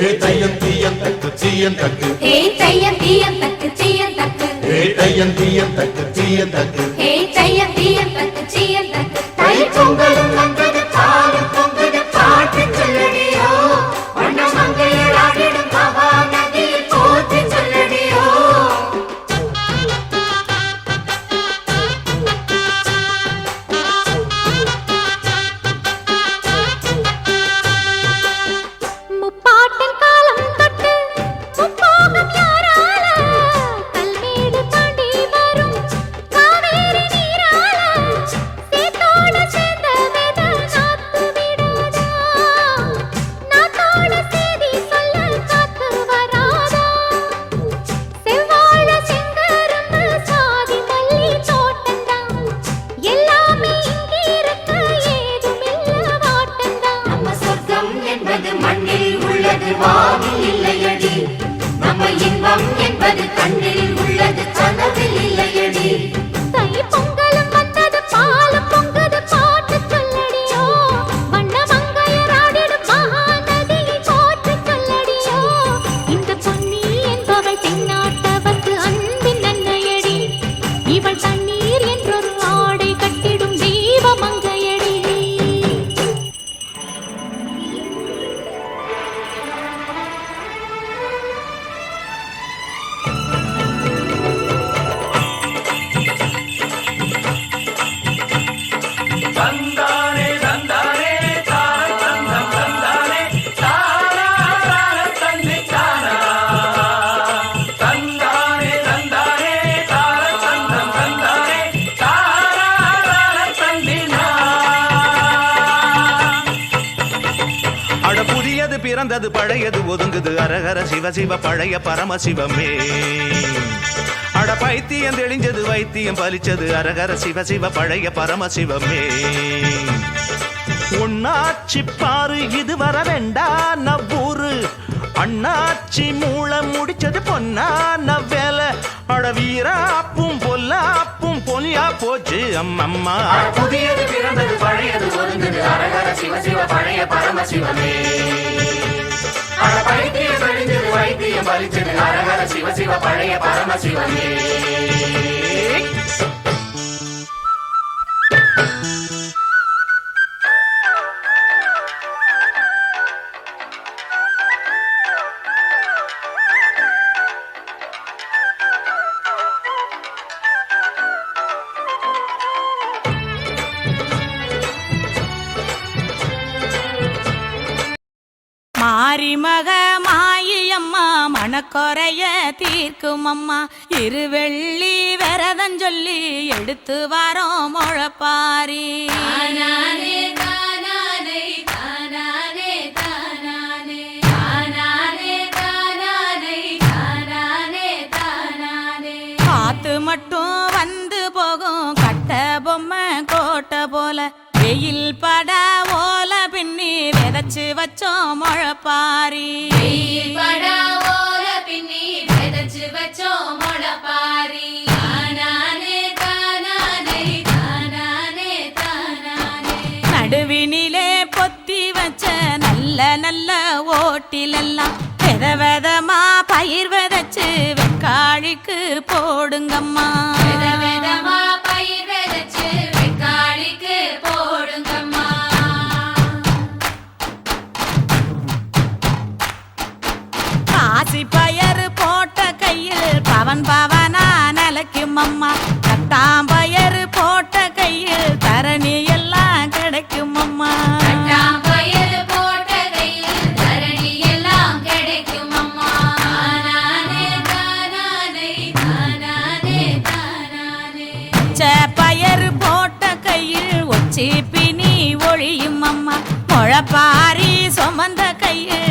தீயம் தக்கு தீயம் தக்கு. ஹே தையம் தீயம் தக்கு தீயம் தக்கு. ஏ தையம் தீயம் தக்கு தீயம் தக்கு. ஹே தையம் தீயம் தீயம் பிறந்தது பழையது ஒதுங்குது. அரகர சிவ சிவ பழைய பரமசிவமே அட பைத்தியம் தெளிஞ்சது வைத்தியம் பலிச்சது. அரகர சிவ சிவ பழைய பரமசிவமே உன்னாச்சி பாரு இது வர வேண்டா நவ்வூரு. அண்ணாச்சி மூளை முடிச்சது பொன்னா நவ்வேல. அட வீராப்பும் பொல்லாப்பும் பொலியா போச்சு அம்மம்மா. புதியது பிறந்தது பழையது அரகர சிவ சிவ பழைய பரமசிவமே அழிஞ்சது வைத்தியம் பலிச்சது அரகர சிவ சிவ பழைய பரமசிவமே மாரிமக மாயம்மா மணக்கொறைய தீர்க்கும் அம்மா. இருவெள்ளி விரதம் சொல்லி எடுத்து வரோம் முழப்பாரி. காத்து மட்டும் வந்து போகும். கட்ட பொம்மை கோட்டை போல. வெயில் பட ஓல பின்னி விதைச்சு வச்சோம் முழப்பாரி. ஓட்டிலெல்லாம் வித விதமா பயிர் விதைச்சு வெக்காளிக்கு போடுங்கம்மா. காசி பயறு போட்ட கையில் பவன் பவனா நிலைக்கும் அம்மா சீப்பினி ஒழியும் அம்மா. முழப்பாரி சுமந்த கையே.